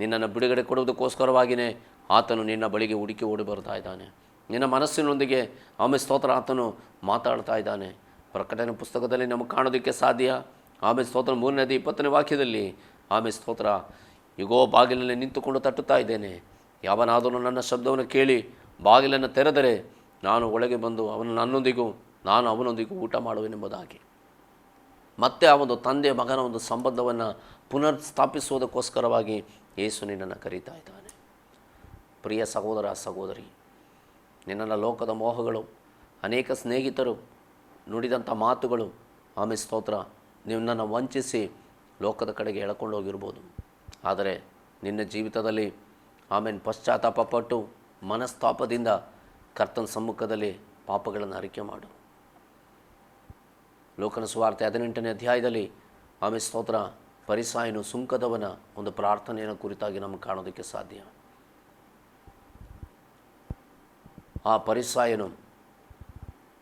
ನಿನ್ನನ್ನು ಬಿಡುಗಡೆ ಕೊಡುವುದಕ್ಕೋಸ್ಕರವಾಗಿಯೇ ಆತನು ನಿನ್ನ ಬಳಿಗೆ ಹುಡುಕಿ ಓಡಿ ಬರ್ತಾ ಇದ್ದಾನೆ. ನಿನ್ನ ಮನಸ್ಸಿನೊಂದಿಗೆ ಆಮೇಲೆ ಸ್ತೋತ್ರ ಆತನು ಮಾತಾಡ್ತಾ ಇದ್ದಾನೆ. ಪ್ರಕಟಣೆ ಪುಸ್ತಕದಲ್ಲಿ ನಮಗೆ ಕಾಣೋದಕ್ಕೆ ಸಾಧ್ಯ. ಆಮೇಲೆ ಸ್ತೋತ್ರ ಮೂರನೇದು ಇಪ್ಪತ್ತನೇ ವಾಕ್ಯದಲ್ಲಿ ಆಮೇಲೆ ಸ್ತೋತ್ರ ಯುಗೋ ಬಾಗಿಲಲ್ಲಿ ನಿಂತುಕೊಂಡು ತಟ್ಟುತ್ತಾ ಇದ್ದೇನೆ. ಯಾವನಾದರೂ ನನ್ನ ಶಬ್ದವನ್ನು ಕೇಳಿ ಬಾಗಿಲನ್ನು ತೆರೆದರೆ ನಾನು ಒಳಗೆ ಬಂದು ಅವನು ನನ್ನೊಂದಿಗೂ, ನಾನು ಅವನೊಂದಿಗೂ ಊಟ ಮಾಡುವೆನೆಂಬುದಾಗಿ. ಮತ್ತೆ ಆ ಒಂದು ತಂದೆ ಮಗನ ಒಂದು ಸಂಬಂಧವನ್ನು ಪುನರ್ ಸ್ಥಾಪಿಸುವುದಕ್ಕೋಸ್ಕರವಾಗಿ ಯೇಸು ನಿನ್ನನ್ನು ಕರೀತಾ ಇದ್ದಾನೆ. ಪ್ರಿಯ ಸಹೋದರ ಸಹೋದರಿ ನಿನ್ನ ಲೋಕದ ಮೋಹಗಳು, ಅನೇಕ ಸ್ನೇಹಿತರು ನುಡಿದಂಥ ಮಾತುಗಳು. ಆಮೆ ಸ್ತೋತ್ರ. ನಿನ್ನನ್ನು ವಂಚಿಸಿ ಲೋಕದ ಕಡೆಗೆ ಎಳ್ಕೊಂಡು ಹೋಗಿರ್ಬೋದು. ಆದರೆ ನಿನ್ನ ಜೀವಿತದಲ್ಲಿ ಆಮೇಲೆ ಪಶ್ಚಾತ್ತಾಪಪಟ್ಟು ಮನಸ್ತಾಪದಿಂದ ಕರ್ತನ ಸಮ್ಮುಖದಲ್ಲಿ ಪಾಪಗಳನ್ನು ಅರಿಕೆ ಮಾಡು. ಲೋಕನ ಸುವಾರ್ತೆ ಹದಿನೆಂಟನೇ ಅಧ್ಯಾಯದಲ್ಲಿ ಆಮೆ ಸ್ತೋತ್ರ. ಪರಿಸಾಯನು ಸುಂಕದವನ ಒಂದು ಪ್ರಾರ್ಥನೆಯನ್ನು ಕುರಿತಾಗಿ ನಮಗೆ ಕಾಣೋದಕ್ಕೆ ಸಾಧ್ಯ. ಆ ಪರಿಸಾಯನು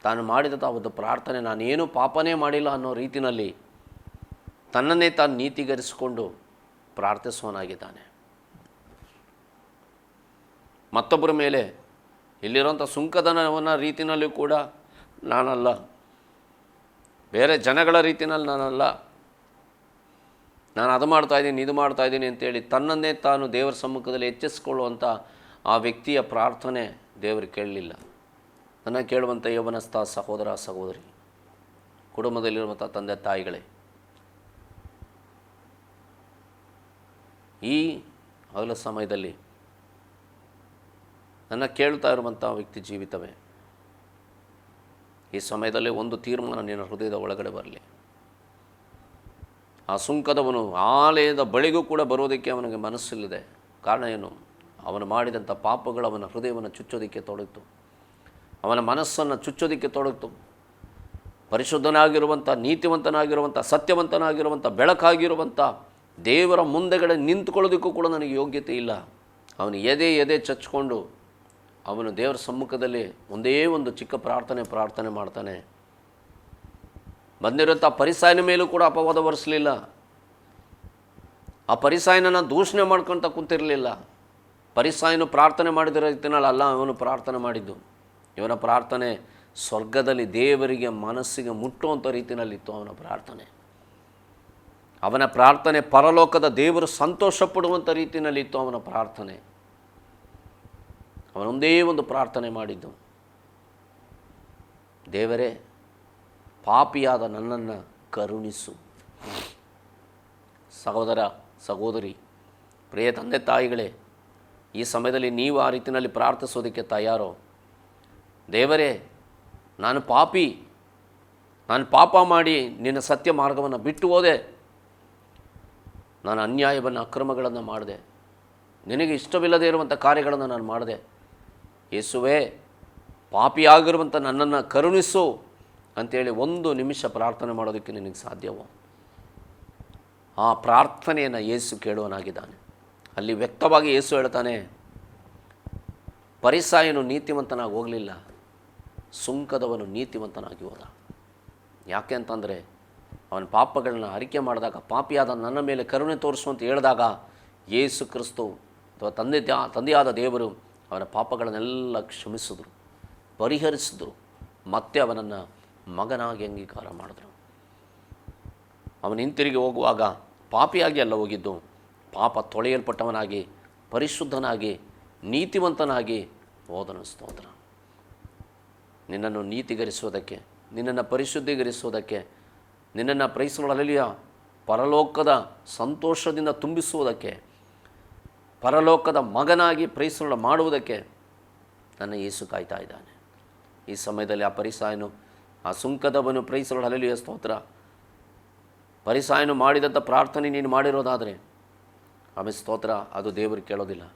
ತಾನು ಮಾಡಿದಂಥ ಒಂದು ಪ್ರಾರ್ಥನೆ, ನಾನೇನು ಪಾಪನೇ ಮಾಡಿಲ್ಲ ಅನ್ನೋ ರೀತಿಯಲ್ಲಿ ತನ್ನನ್ನೇ ತಾನು ನೀತಿಗರಿಸಿಕೊಂಡು ಪ್ರಾರ್ಥಿಸುವನಾಗಿದ್ದಾನೆ. ಮತ್ತೊಬ್ಬರ ಮೇಲೆ ಇಲ್ಲಿರುವಂಥ ಸುಂಕದನವನ ರೀತಿಯಲ್ಲೂ ಕೂಡ ನಾನಲ್ಲ, ಬೇರೆ ಜನಗಳ ರೀತಿಯಲ್ಲಿ ನಾನಲ್ಲ. ನಾನು ಅದು ಮಾಡ್ತಾ ಇದ್ದೀನಿ, ಇದು ಮಾಡ್ತಾ ಇದ್ದೀನಿ ಅಂತೇಳಿ ತನ್ನನ್ನೇ ತಾನು ದೇವರ ಸಮ್ಮುಖದಲ್ಲಿ ಹೆಚ್ಚಿಸ್ಕೊಳ್ಳುವಂಥ ಆ ವ್ಯಕ್ತಿಯ ಪ್ರಾರ್ಥನೆ ದೇವರು ಕೇಳಲಿಲ್ಲ. ನನ್ನ ಕೇಳುವಂಥ ಯೌವನಸ್ಥ ಸಹೋದರ ಸಹೋದರಿ ಕುಟುಂಬದಲ್ಲಿರುವಂಥ ತಂದೆ ತಾಯಿಗಳೇ, ಈ ಹಗಲ ಸಮಯದಲ್ಲಿ ನನ್ನ ಕೇಳ್ತಾ ಇರುವಂಥ ವ್ಯಕ್ತಿ ಜೀವಿತವೇ, ಈ ಸಮಯದಲ್ಲಿ ಒಂದು ತೀರ್ಮಾನ ನಿನ್ನ ಹೃದಯದ ಒಳಗಡೆ ಬರಲಿ. ಆ ಸುಂಕದವನು ಆಲಯದ ಬಳಿಗೂ ಕೂಡ ಬರೋದಕ್ಕೆ ಅವನಿಗೆ ಮನಸ್ಸಿಲ್ಲದೆ, ಕಾರಣ ಏನು? ಅವನು ಮಾಡಿದಂಥ ಪಾಪಗಳು ಅವನ ಹೃದಯವನ್ನು ಚುಚ್ಚೋದಕ್ಕೆ ತೊಡಗಿತು. ಅವನ ಮನಸ್ಸನ್ನು ಚುಚ್ಚೋದಕ್ಕೆ ತೊಡಗ್ತು. ಪರಿಶುದ್ಧನಾಗಿರುವಂಥ, ನೀತಿವಂತನಾಗಿರುವಂಥ, ಸತ್ಯವಂತನಾಗಿರುವಂಥ, ಬೆಳಕಾಗಿರುವಂಥ ದೇವರ ಮುಂದೆಗಡೆ ನಿಂತ್ಕೊಳ್ಳೋದಕ್ಕೂ ಕೂಡ ನನಗೆ ಯೋಗ್ಯತೆ ಇಲ್ಲ. ಅವನು ಎದೆ ಎದೆ ಚಚ್ಕೊಂಡು ಅವನು ದೇವರ ಸಮ್ಮುಖದಲ್ಲಿ ಒಂದೇ ಒಂದು ಚಿಕ್ಕ ಪ್ರಾರ್ಥನೆ ಪ್ರಾರ್ಥನೆ ಮಾಡ್ತಾನೆ. ಬಂದಿರುವಂಥ ಪರಿಸಾಯನ ಮೇಲೂ ಕೂಡ ಅಪವಾದ ಹೊರಿಸಲಿಲ್ಲ ಆ ಪರಿಸಾಯನನ್ನು ದೂಷಣೆ ಮಾಡ್ಕೊತ ಕುಂತಿರಲಿಲ್ಲ. ಪರಿಸಾಯನು ಪ್ರಾರ್ಥನೆ ಮಾಡಿದ ಅಲ್ಲ, ಅವನು ಪ್ರಾರ್ಥನೆ ಮಾಡಿದ್ದು. ಇವನ ಪ್ರಾರ್ಥನೆ ಸ್ವರ್ಗದಲ್ಲಿ ದೇವರಿಗೆ ಮನಸ್ಸಿಗೆ ಮುಟ್ಟುವಂಥ ರೀತಿಯಲ್ಲಿತ್ತು ಅವನ ಪ್ರಾರ್ಥನೆ. ಅವನ ಪ್ರಾರ್ಥನೆ ಪರಲೋಕದ ದೇವರು ಸಂತೋಷ ಪಡುವಂಥ ರೀತಿಯಲ್ಲಿತ್ತು ಅವನ ಪ್ರಾರ್ಥನೆ. ಅವನೊಂದೇ ಒಂದು ಪ್ರಾರ್ಥನೆ ಮಾಡಿದ್ದು. ದೇವರೇ, ಪಾಪಿಯಾದ ನನ್ನನ್ನು ಕರುಣಿಸು. ಸಹೋದರ, ಸಹೋದರಿ, ಪ್ರಿಯ ತಂದೆ ತಾಯಿಗಳೇ, ಈ ಸಮಯದಲ್ಲಿ ನೀವು ಆ ರೀತಿಯಲ್ಲಿ ಪ್ರಾರ್ಥಿಸೋದಕ್ಕೆ ತಯಾರೋ? ದೇವರೇ, ನಾನು ಪಾಪಿ. ನಾನು ಪಾಪ ಮಾಡಿ ನಿನ್ನ ಸತ್ಯ ಮಾರ್ಗವನ್ನು ಬಿಟ್ಟು ಹೋದೆ. ನಾನು ಅನ್ಯಾಯವನ್ನು, ಅಕ್ರಮಗಳನ್ನು ಮಾಡಿದೆ. ನಿನಗೆ ಇಷ್ಟವಿಲ್ಲದೇ ಇರುವಂಥ ಕಾರ್ಯಗಳನ್ನು ನಾನು ಮಾಡಿದೆ. ಯೇಸುವೆ, ಪಾಪಿಯಾಗಿರುವಂಥ ನನ್ನನ್ನು ಕರುಣಿಸು ಅಂತೇಳಿ ಒಂದು ನಿಮಿಷ ಪ್ರಾರ್ಥನೆ ಮಾಡೋದಕ್ಕೆ ನಿನಗೆ ಸಾಧ್ಯವೋ? ಆ ಪ್ರಾರ್ಥನೆಯನ್ನು ಯೇಸು ಕೇಳುವನಾಗಿದ್ದಾನೆ. ಅಲ್ಲಿ ವ್ಯಕ್ತವಾಗಿ ಯೇಸು ಹೇಳ್ತಾನೆ, ಪರಿಸಾಯನು ನೀತಿವಂತನಾಗಿ ಹೋಗಲಿಲ್ಲ. ಸುಂಕದವನು ನೀತಿವಂತನಾಗಿ ಹೋದ. ಯಾಕೆ ಅಂತಂದರೆ ಅವನ ಪಾಪಗಳನ್ನ ಅರಿಕೆ ಮಾಡಿದಾಗ, ಪಾಪಿಯಾದ ನನ್ನ ಮೇಲೆ ಕರುಣೆ ತೋರಿಸುವಂತ ಹೇಳಿದಾಗ ಯೇಸು ಕ್ರಿಸ್ತು, ಅಥವಾ ತಂದೆ ತಂದೆಯಾದ ದೇವರು ಅವನ ಪಾಪಗಳನ್ನೆಲ್ಲ ಕ್ಷಮಿಸಿದ್ರು, ಪರಿಹರಿಸಿದ್ರು, ಮತ್ತೆ ಅವನನ್ನು ಮಗನಾಗಿ ಅಂಗೀಕಾರ ಮಾಡಿದ್ರು. ಅವನು ಹಿಂತಿರುಗಿ ಹೋಗುವಾಗ ಪಾಪಿಯಾಗಿ ಅಲ್ಲ ಹೋಗಿದ್ದು, ಪಾಪ ತೊಳೆಯಲ್ಪಟ್ಟವನಾಗಿ, ಪರಿಶುದ್ಧನಾಗಿ, ನೀತಿವಂತನಾಗಿ ಹೋದನು ಸ್ತೋತ್ರ. ನಿನ್ನನ್ನು ನೀತಿಗರಿಸುವುದಕ್ಕೆ, ನಿನ್ನನ್ನು ಪರಿಶುದ್ಧೀಕರಿಸುವುದಕ್ಕೆ, ನಿನ್ನನ್ನು ಪ್ರೈಸಲಲ್ಲಿಯ ಪರಲೋಕದ ಸಂತೋಷದಿಂದ ತುಂಬಿಸುವುದಕ್ಕೆ, ಪರಲೋಕದ ಮಗನಾಗಿ ಪ್ರೈಸಲ ಮಾಡುವುದಕ್ಕೆ ನನ್ನ ಯೇಸು ಕಾಯ್ತಾ ಇದ್ದಾನೆ. ಈ ಸಮಯದಲ್ಲಿ ಆ ಪರಿಸಾಯನು ಆ ಸುಂಕದವನು ಪ್ರೈಸಲ ಅಲೆಲಿಯ ಸ್ತೋತ್ರ. ಪರಿಸಾಯನು ಮಾಡಿದಂಥ ಪ್ರಾರ್ಥನೆ ನೀನು ಮಾಡಿರೋದಾದರೆ ಆಮೇಲೆ ಸ್ತೋತ್ರ, ಅದು ದೇವರು ಕೇಳೋದಿಲ್ಲ.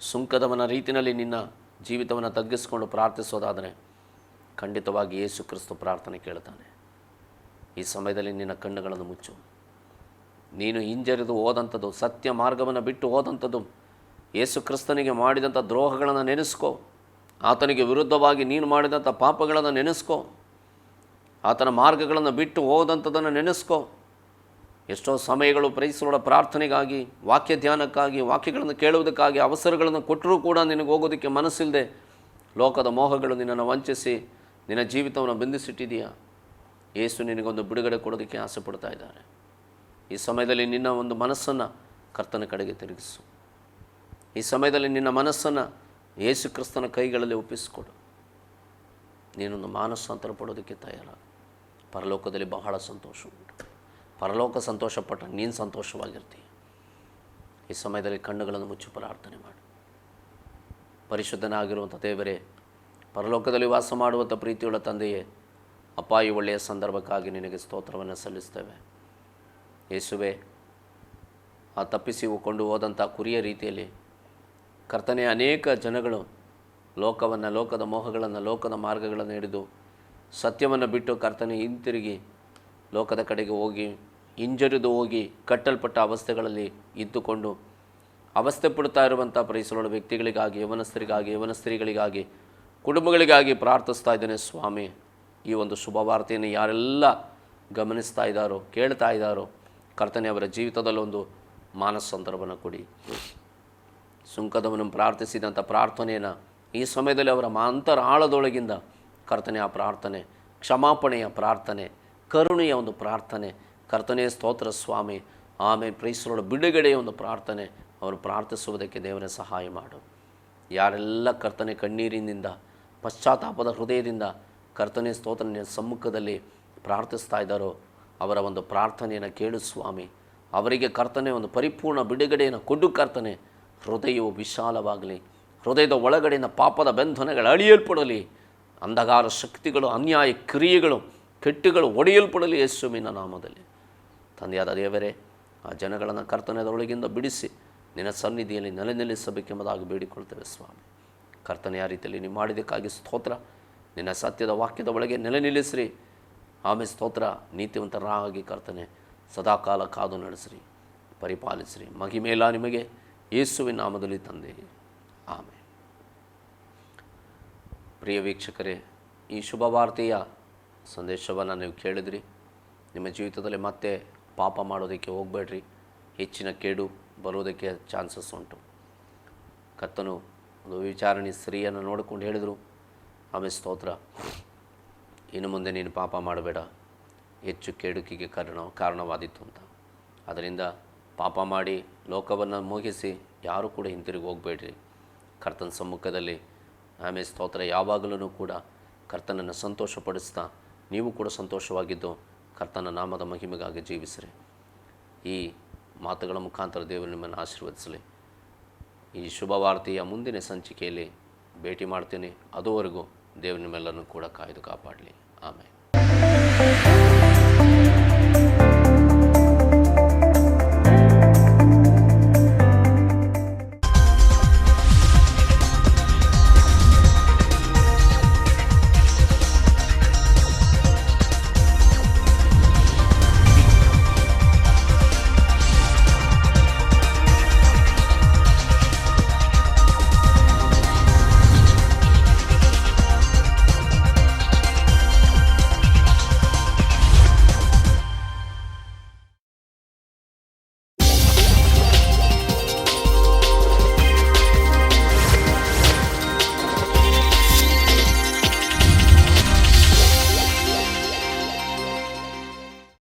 ಸುಂಕದವನ ರೀತಿಯಲ್ಲಿ ನಿನ್ನ ಜೀವಿತವನ್ನು ತಗ್ಗಿಸ್ಕೊಂಡು ಪ್ರಾರ್ಥಿಸೋದಾದರೆ ಖಂಡಿತವಾಗಿ ಯೇಸು ಕ್ರಿಸ್ತು ಪ್ರಾರ್ಥನೆ ಕೇಳ್ತಾನೆ. ಈ ಸಮಯದಲ್ಲಿ ನಿನ್ನ ಕಣ್ಣುಗಳನ್ನು ಮುಚ್ಚು. ನೀನು ಹಿಂಜರಿದು ಹೋದಂಥದ್ದು, ಸತ್ಯ ಮಾರ್ಗವನ್ನು ಬಿಟ್ಟು ಹೋದಂಥದ್ದು, ಯೇಸು ಕ್ರಿಸ್ತನಿಗೆ ಮಾಡಿದಂಥ ದ್ರೋಹಗಳನ್ನು ನೆನೆಸ್ಕೋ. ಆತನಿಗೆ ವಿರುದ್ಧವಾಗಿ ನೀನು ಮಾಡಿದಂಥ ಪಾಪಗಳನ್ನು ನೆನೆಸ್ಕೋ. ಆತನ ಮಾರ್ಗಗಳನ್ನು ಬಿಟ್ಟು ಹೋದಂಥದ್ದನ್ನು ನೆನೆಸ್ಕೋ. ಎಷ್ಟೋ ಸಮಯಗಳು ಪ್ರೈಸೋಡ ಪ್ರಾರ್ಥನೆಗಾಗಿ ವಾಕ್ಯ ಧ್ಯಾನಕ್ಕಾಗಿ ವಾಕ್ಯಗಳನ್ನು ಕೇಳುವುದಕ್ಕಾಗಿ ಅವಸರಗಳನ್ನು ಕೊಟ್ಟರೂ ಕೂಡ ನಿನಗೆ ಹೋಗೋದಕ್ಕೆ ಮನಸ್ಸಿಲ್ಲದೆ ಲೋಕದ ಮೋಹಗಳು ನಿನ್ನನ್ನು ವಂಚಿಸಿ ನಿನ್ನ ಜೀವಿತವನ್ನು ಬಂಧಿಸಿಟ್ಟಿದೆಯಾ ಏಸು ನಿನಗೊಂದು ಬಿಡುಗಡೆ ಕೊಡೋದಕ್ಕೆ ಆಸೆ ಪಡ್ತಾ ಇದ್ದಾರೆ. ಈ ಸಮಯದಲ್ಲಿ ನಿನ್ನ ಒಂದು ಮನಸ್ಸನ್ನು ಕರ್ತನ ಕಡೆಗೆ ತಿರುಗಿಸು. ಈ ಸಮಯದಲ್ಲಿ ನಿನ್ನ ಮನಸ್ಸನ್ನು ಯೇಸು ಕ್ರಿಸ್ತನ ಕೈಗಳಲ್ಲಿ ಒಪ್ಪಿಸಿಕೊಡು. ನೀನೊಂದು ಮಾನಸಾಂತರ ಪಡೋದಕ್ಕೆ ತಯಾರ. ಪರಲೋಕದಲ್ಲಿ ಬಹಳ ಸಂತೋಷ ಉಂಟು. ಪರಲೋಕ ಸಂತೋಷಪಟ್ಟ ನೀನು ಸಂತೋಷವಾಗಿರ್ತೀಯ ಈ ಸಮಯದಲ್ಲಿ ಕಣ್ಣುಗಳನ್ನು ಮುಚ್ಚಿ ಪ್ರಾರ್ಥನೆ ಮಾಡು. ಪರಿಶುದ್ಧನಾಗಿರುವಂಥ ದೇವರೇ ಪರಲೋಕದಲ್ಲಿ ವಾಸ ಮಾಡುವಂಥ ಪ್ರೀತಿಯುಳ್ಳ ತಂದೆಯೇ ಅಪಾಯಿ ಒಳ್ಳೆಯ ಸಂದರ್ಭಕ್ಕಾಗಿ ನಿನಗೆ ಸ್ತೋತ್ರವನ್ನು ಸಲ್ಲಿಸ್ತೇವೆ. ಯೇಸುವೆ, ಆ ತಪ್ಪಿಸಿ ಕೊಂಡು ಹೋದಂಥ ಕುರಿಯ ರೀತಿಯಲ್ಲಿ ಕರ್ತನೆ ಅನೇಕ ಜನಗಳು ಲೋಕವನ್ನು, ಲೋಕದ ಮೋಹಗಳನ್ನು, ಲೋಕದ ಮಾರ್ಗಗಳನ್ನು ಹಿಡಿದು ಸತ್ಯವನ್ನು ಬಿಟ್ಟು ಕರ್ತನೆ ಹಿಂತಿರುಗಿ ಲೋಕದ ಕಡೆಗೆ ಹೋಗಿ, ಹಿಂಜರಿದು ಹೋಗಿ ಕಟ್ಟಲ್ಪಟ್ಟ ಅವಸ್ಥೆಗಳಲ್ಲಿ ಇದ್ದುಕೊಂಡು ಅವಸ್ಥೆ ಪಡ್ತಾ ಇರುವಂಥ ಪರಿಸರದ ವ್ಯಕ್ತಿಗಳಿಗಾಗಿ, ಯವನಸ್ಥರಿಗಾಗಿ ಯವನ ಸ್ತ್ರೀಗಳಿಗಾಗಿ ಕುಟುಂಬಗಳಿಗಾಗಿ ಪ್ರಾರ್ಥಿಸ್ತಾ ಇದ್ದೇನೆ, ಸ್ವಾಮಿ. ಈ ಒಂದು ಶುಭವಾರ್ತೆಯನ್ನು ಯಾರೆಲ್ಲ ಗಮನಿಸ್ತಾ ಇದ್ದಾರೋ, ಕೇಳ್ತಾ ಇದ್ದಾರೋ, ಕರ್ತನೆ ಅವರ ಜೀವಿತದಲ್ಲಿ ಒಂದು ಮಾನಸಂದರ್ಭವನ್ನು ಕೊಡಿ. ಸುಂಕದವನು ಪ್ರಾರ್ಥಿಸಿದಂಥ ಪ್ರಾರ್ಥನೆಯನ್ನು ಈ ಸಮಯದಲ್ಲಿ ಅವರ ಮಾಂತರ ಆಳದೊಳಗಿಂದ ಆ ಪ್ರಾರ್ಥನೆ, ಕ್ಷಮಾಪಣೆಯ ಪ್ರಾರ್ಥನೆ, ಕರುಣೆಯ ಒಂದು ಪ್ರಾರ್ಥನೆ, ಕರ್ತನೆ ಸ್ತೋತ್ರ ಸ್ವಾಮಿ ಆಮೇಲೆ ಪ್ರೈಸರೋಡ ಬಿಡುಗಡೆಯ ಒಂದು ಪ್ರಾರ್ಥನೆ ಅವರು ಪ್ರಾರ್ಥಿಸುವುದಕ್ಕೆ ದೇವರ ಸಹಾಯ ಮಾಡು. ಯಾರೆಲ್ಲ ಕರ್ತನೆ ಕಣ್ಣೀರಿನಿಂದ ಪಶ್ಚಾತ್ತಾಪದ ಹೃದಯದಿಂದ ಕರ್ತನೆ ಸ್ತೋತ್ರ ನಿನ್ನ ಸಮ್ಮುಖದಲ್ಲಿ ಪ್ರಾರ್ಥಿಸ್ತಾ ಇದ್ದಾರೋ, ಅವರ ಒಂದು ಪ್ರಾರ್ಥನೆಯನ್ನು ಕೇಳು ಸ್ವಾಮಿ. ಅವರಿಗೆ ಕರ್ತನೆ ಒಂದು ಪರಿಪೂರ್ಣ ಬಿಡುಗಡೆಯನ್ನು ಕೊಡು ಕರ್ತನೆ. ಹೃದಯವು ವಿಶಾಲವಾಗಲಿ, ಹೃದಯದ ಒಳಗಡೆಯಿಂದ ಪಾಪದ ಬಂಧನಗಳು ಅಳಿಯಲ್ಪಡಲಿ. ಅಂಧಕಾರ ಶಕ್ತಿಗಳು, ಅನ್ಯಾಯ ಕ್ರಿಯೆಗಳು, ಕೆಟ್ಟುಗಳು ಒಡೆಯಲ್ಪಡಲಿ ಯೇಸುವಿನ ನಾಮದಲ್ಲಿ. ತಂದೆಯಾದ ದೇವರೇ, ಆ ಜನಗಳನ್ನು ಕರ್ತನದೊಳಗಿಂದ ಬಿಡಿಸಿ ನಿನ್ನ ಸನ್ನಿಧಿಯಲ್ಲಿ ನೆಲೆ ನಿಲ್ಲಿಸಬೇಕೆಂಬುದಾಗಿ ಬೇಡಿಕೊಳ್ತೇವೆ ಸ್ವಾಮಿ. ಕರ್ತನೆ ರೀತಿಯಲ್ಲಿ ನೀವು ಮಾಡಿದ್ದಕ್ಕಾಗಿ ಸ್ತೋತ್ರ. ನಿನ್ನ ಸತ್ಯದ ವಾಕ್ಯದ ಒಳಗೆ ನೆಲೆ ನಿಲ್ಲಿಸ್ರಿ. ಆಮೇಲೆ ಸ್ತೋತ್ರ, ನೀತಿವಂತರಾಗಿ ಕರ್ತನೆ, ಸದಾಕಾಲ ಕಾದು ನಡೆಸ್ರಿ, ಪರಿಪಾಲಿಸ್ರಿ. ಮಹಿಮೇಲ ನಿಮಗೆ ಯೇಸುವಿನ ನಾಮದಲ್ಲಿ ತಂದೆ. ಆಮೆ. ಪ್ರಿಯ ವೀಕ್ಷಕರೇ, ಈ ಶುಭ ವಾರ್ತೆಯ ಸಂದೇಶವನ್ನು ನೀವು ಕೇಳಿದ್ರಿ. ನಿಮ್ಮ ಜೀವಿತದಲ್ಲಿ ಮತ್ತೆ ಪಾಪ ಮಾಡೋದಕ್ಕೆ ಹೋಗಬೇಡ್ರಿ. ಹೆಚ್ಚಿನ ಕೇಡು ಬರೋದಕ್ಕೆ ಚಾನ್ಸಸ್ ಉಂಟು. ಕರ್ತನು ಒಂದು ವಿಚಾರಣೆ ಸ್ತ್ರೀಯನ್ನು ನೋಡಿಕೊಂಡು ಹೇಳಿದರು ಆಮೇಲೆ ಸ್ತೋತ್ರ, ಇನ್ನು ಮುಂದೆ ನೀನು ಪಾಪ ಮಾಡಬೇಡ, ಹೆಚ್ಚು ಕೆಡುಕಿಗೆ ಕಾರಣ ಕಾರಣವಾದಿತ್ತು ಅಂತ. ಅದರಿಂದ ಪಾಪ ಮಾಡಿ ಲೋಕವನ್ನು ಮುಗಿಸಿ ಯಾರೂ ಕೂಡ ಹಿಂತಿರುಗಿ ಹೋಗಬೇಡ್ರಿ. ಕರ್ತನ ಸಮ್ಮುಖದಲ್ಲಿ ಆಮೇಲೆ ಸ್ತೋತ್ರ ಯಾವಾಗಲೂ ಕೂಡ ಕರ್ತನನ್ನು ಸಂತೋಷಪಡಿಸ್ತಾ ನೀವು ಕೂಡ ಸಂತೋಷವಾಗಿದ್ದು ಕರ್ತನ ನಾಮದ ಮಹಿಮೆಗಾಗಿ ಜೀವಿಸಿರಿ. ಈ ಮಾತುಗಳ ಮುಖಾಂತರ ದೇವರು ನಿಮ್ಮನ್ನು ಆಶೀರ್ವದಿಸಲಿ. ಈ ಶುಭ ವಾರ್ತೆಯ ಮುಂದಿನ ಸಂಚಿಕೆಯಲ್ಲಿ ಭೇಟಿ ಮಾಡ್ತೀನಿ. ಅದುವರೆಗೂ ದೇವರು ನಿಮ್ಮೆಲ್ಲರನ್ನು ಕೂಡ ಕಾಯ್ದು ಕಾಪಾಡಲಿ. ಆಮೇಲೆ